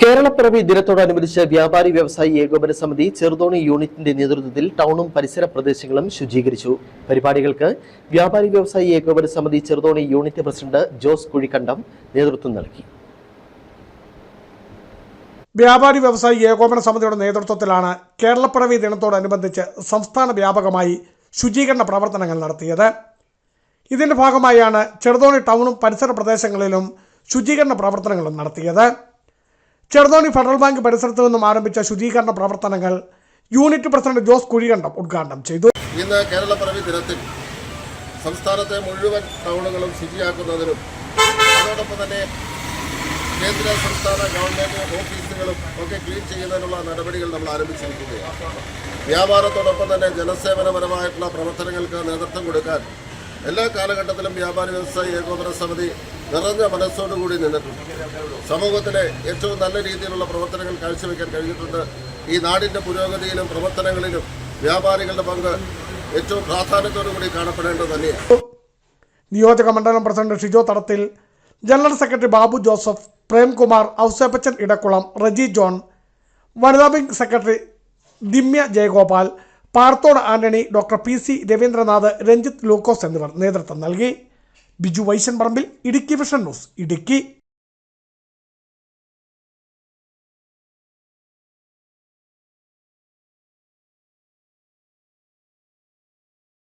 കേരളപ്പിറവി ദിനത്തോടനുബന്ധിച്ച് വ്യാപാരി വ്യവസായി ഏകോപന സമിതി ചെറുതോണി യൂണിറ്റിന്റെ നേതൃത്വത്തിൽ ടൗണും പരിസര പ്രദേശങ്ങളും ശുചീകരിച്ചു. പരിപാടികൾക്ക് വ്യാപാരി വ്യവസായി ഏകോപന സമിതി ചെറുതോണി യൂണിറ്റ് പ്രസിഡന്റ് ജോസ് കുഴിക്കണ്ടം നേതൃത്വം നൽകി. വ്യാപാരി വ്യവസായി ഏകോപന സമിതിയുടെ നേതൃത്വത്തിലാണ് കേരളപ്പിറവി ദിനത്തോടനുബന്ധിച്ച് സംസ്ഥാന വ്യാപകമായി ശുചീകരണ പ്രവർത്തനങ്ങൾ നടത്തിയത്. ഇതിന്റെ ഭാഗമായാണ് ചെറുതോണി ടൗണും പരിസര പ്രദേശങ്ങളിലും ശുചീകരണ പ്രവർത്തനങ്ങളും നടത്തിയത്. ചെറുതോണി ഫെഡറൽ ബാങ്ക് പരിസരത്ത് നിന്നും ആരംഭിച്ച ശുചീകരണ പ്രവർത്തനങ്ങൾ യൂണിറ്റ് പ്രസിഡന്റ് ജോസ് കുഴികണ്ഠം ഉദ്ഘാടനം ചെയ്തു. ഇന്ന് കേരളപ്പിറവി ദിനത്തിൽ സംസ്ഥാനത്തെ മുഴുവൻ ടൗണുകളും ശുചിയാക്കുന്നതിനും അതോടൊപ്പം തന്നെ കേന്ദ്ര സംസ്ഥാന ഗവൺമെന്റ് ഓഫീസുകളും ഒക്കെ ക്ലീൻ ചെയ്യുന്നതിനുള്ള നടപടികൾ നമ്മൾ ആരംഭിച്ചിരിക്കുകയാണ്. വ്യാപാരത്തോടൊപ്പം തന്നെ ജനസേവനപരമായിട്ടുള്ള പ്രവർത്തനങ്ങൾക്ക് നേതൃത്വം കൊടുക്കാൻ എല്ലാ കാലഘട്ടത്തിലും വ്യാപാര വ്യവസായ ഏകോപന സമിതി നിറഞ്ഞ മനസ്സോടുകൂടി നിന്നിട്ടുണ്ട്. സമൂഹത്തിലെ ഏറ്റവും നല്ല രീതിയിലുള്ള പ്രവർത്തനങ്ങൾ കാഴ്ചവെക്കാൻ കഴിഞ്ഞിട്ടുണ്ട്. ഈ നാടിന്റെ പുരോഗതിയിലും പ്രവർത്തനങ്ങളിലും വ്യാപാരികളുടെ പങ്ക് ഏറ്റവും പ്രാധാന്യത്തോടുകൂടി കാണപ്പെടേണ്ടത് തന്നെയാണ്. നിയോജക മണ്ഡലം president Shijo Thadathil general secretary Babu Joseph Premkumar Ouseppachan Edakkulam Reji John വനിതാ wing secretary Dimya Jayagopal Parthode Antony doctor P C Raveendranath Ranjith Lukose എന്നിവർ നേതൃത്വം നൽകി. Biju Vaishan Parambil Idukki vision news Idukki.